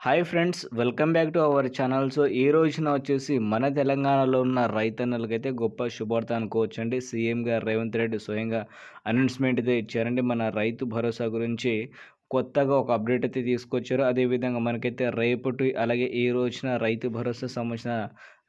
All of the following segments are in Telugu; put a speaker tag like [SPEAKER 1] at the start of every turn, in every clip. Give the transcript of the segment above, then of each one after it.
[SPEAKER 1] Hi friends welcome back to our channel so ఈ రోజున వచ్చేసి మన తెలంగాణలో ఉన్న రైతన్నలకైతే గొప్ప శుభార్త అనుకోవచ్చండి. సీఎం గారు రేవంత్ రెడ్డి స్వయంగా అనౌన్స్మెంట్ అయితే ఇచ్చారండి. మన రైతు భరోసా గురించి కొత్తగా ఒక అప్డేట్ అయితే తీసుకొచ్చారు. అదేవిధంగా మనకైతే రేపటి అలాగే ఈ రోజున రైతు భరోసా సంబంధించిన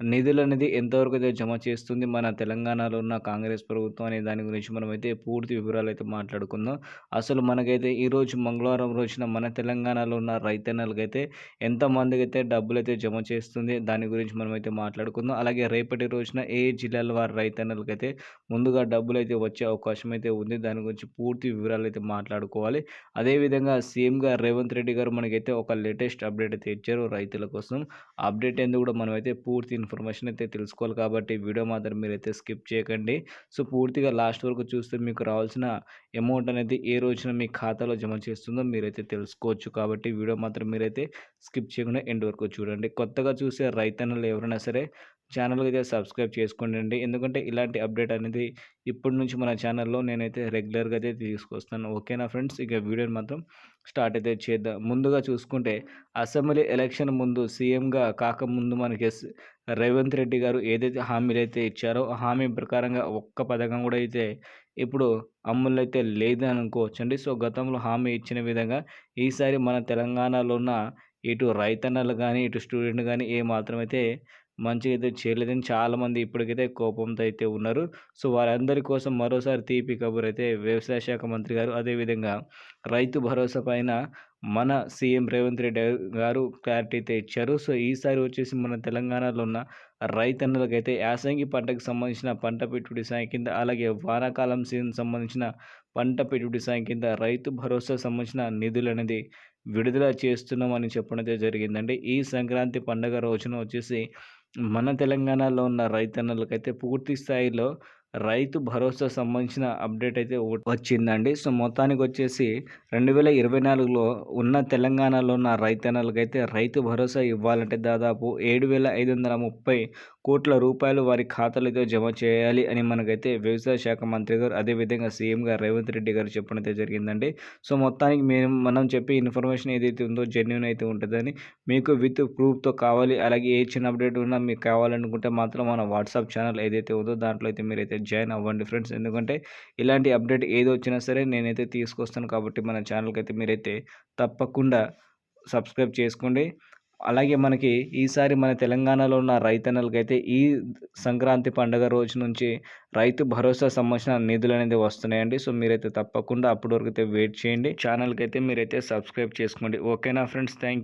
[SPEAKER 1] నిధులు అనేది ఎంతవరకు అయితే జమ చేస్తుంది మన తెలంగాణలో ఉన్న కాంగ్రెస్ ప్రభుత్వం అనే దాని గురించి మనమైతే పూర్తి వివరాలు అయితే మాట్లాడుకుందాం. అసలు మనకైతే ఈరోజు మంగళవారం రోజున మన తెలంగాణలో ఉన్న రైతన్నలకైతే ఎంతమందికి అయితే డబ్బులు అయితే జమ చేస్తుంది దాని గురించి మనమైతే మాట్లాడుకుందాం. అలాగే రేపటి రోజున ఏ జిల్లాల వారి రైతన్నలకైతే ముందుగా డబ్బులు అయితే వచ్చే అవకాశం అయితే ఉంది దాని గురించి పూర్తి వివరాలు అయితే మాట్లాడుకోవాలి. అదేవిధంగా సీఎంగా రేవంత్ రెడ్డి గారు మనకైతే ఒక లేటెస్ట్ అప్డేట్ అయితే ఇచ్చారు రైతుల కోసం. అప్డేట్ అనేది కూడా మనమైతే పూర్తి ఇన్ఫర్మేషన్ అయితే తెలుసుకోవాలి కాబట్టి వీడియో మాత్రం మీరైతే స్కిప్ చేయకండి. సో పూర్తిగా లాస్ట్ వరకు చూస్తే మీకు రావాల్సిన అమౌంట్ అనేది ఏ రోజున మీ ఖాతాలో జమ చేస్తుందో మీరైతే తెలుసుకోవచ్చు కాబట్టి వీడియో మాత్రం మీరైతే స్కిప్ చేయకుండా ఎండ్ వరకు చూడండి. కొత్తగా చూసే రైతన్నలు ఎవరైనా సరే ఛానల్కి అయితే సబ్స్క్రైబ్ చేసుకోండి ఎందుకంటే ఇలాంటి అప్డేట్ అనేది ఇప్పటి నుంచి మన ఛానల్లో నేనైతే రెగ్యులర్గా అయితే తీసుకొస్తాను. ఓకేనా ఫ్రెండ్స్? ఇక వీడియోని మాత్రం స్టార్ట్ అయితే చేద్దాం. ముందుగా చూసుకుంటే అసెంబ్లీ ఎలక్షన్ ముందు సీఎంగా కాకముందు మనకి రేవంత్ రెడ్డి గారు ఏదైతే హామీలు అయితే ఇచ్చారో హామీ ప్రకారంగా ఒక్క పథకం కూడా అయితే ఇప్పుడు అమ్ములు అయితే లేదని అనుకోవచ్చండి సో గతంలో హామీ ఇచ్చిన విధంగా ఈసారి మన తెలంగాణలో ఉన్న ఇటు రైతన్నలు కానీ ఇటు స్టూడెంట్ కానీ ఏ మాత్రమైతే మంచిగా అయితే చేయలేదని చాలామంది ఇప్పటికైతే కోపంతో అయితే ఉన్నారు. సో వారందరి కోసం మరోసారి తీపి కబుర్ అయితే వ్యవసాయ శాఖ మంత్రి గారు అదేవిధంగా రైతు భరోసా పైన మన సీఎం రేవంత్ రెడ్డి గారు క్లారిటీ అయితే ఇచ్చారు. సో ఈసారి వచ్చేసి మన తెలంగాణలో ఉన్న రైతన్నులకైతే యాసంగి పంటకు సంబంధించిన పంట పెట్టుబడి సాయం కింద అలాగే వానాకాలం సీజన్ సంబంధించిన పంట పెట్టుబడి సాయం కింద రైతు భరోసా సంబంధించిన నిధులు అనేది విడుదల చేస్తున్నామని చెప్పడం జరిగిందండి. ఈ సంక్రాంతి పండుగ రోజున వచ్చేసి మన తెలంగాణలో ఉన్న రైతన్నలకైతే పూర్తి స్థాయిలో రైతు భరోసా సంబంధించిన అప్డేట్ అయితే వచ్చిందండి. సో మొత్తానికి వచ్చేసి రెండు వేల ఇరవై నాలుగులో ఉన్న తెలంగాణలో ఉన్న రైతన్నలకైతే రైతు భరోసా ఇవ్వాలంటే దాదాపు ఏడు వేల ఐదు వందల ముప్పై కోట్ల రూపాయలు వారి ఖాతాలతో జమ చేయాలి అని మనకైతే వ్యవసాయ శాఖ మంత్రి గారు అదేవిధంగా సీఎం గారు రేవంత్ రెడ్డి గారు చెప్పడం అయితే జరిగిందండి. సో మొత్తానికి మేము మనం చెప్పే ఇన్ఫర్మేషన్ ఏదైతే ఉందో జెన్యున్ అయితే ఉంటుందని మీకు విత్ ప్రూఫ్తో కావాలి. అలాగే ఏ చిన్న అప్డేట్ ఉన్నా మీకు కావాలనుకుంటే మాత్రం మన వాట్సాప్ ఛానల్ ఏదైతే ఉందో దాంట్లో అయితే మీరైతే జాయిన్ అవ్వండి ఫ్రెండ్స్ ఎందుకంటే ఇలాంటి అప్డేట్ ఏది వచ్చినా సరే నేనైతే తీసుకొస్తాను కాబట్టి మన ఛానల్కి అయితే మీరైతే తప్పకుండా సబ్స్క్రైబ్ చేసుకోండి. అలాగే మనకి ఈసారి మన తెలంగాణలో ఉన్న రైతన్నలకైతే ఈ సంక్రాంతి పండుగ రోజు నుంచి రైతు భరోసా సంబంధించిన నిధులు అనేది వస్తున్నాయండి. సో మీరైతే తప్పకుండా అప్పటి వరకు అయితే వెయిట్ చేయండి. ఛానల్కి అయితే మీరైతే సబ్స్క్రైబ్ చేసుకోండి. ఓకేనా ఫ్రెండ్స్? థ్యాంక్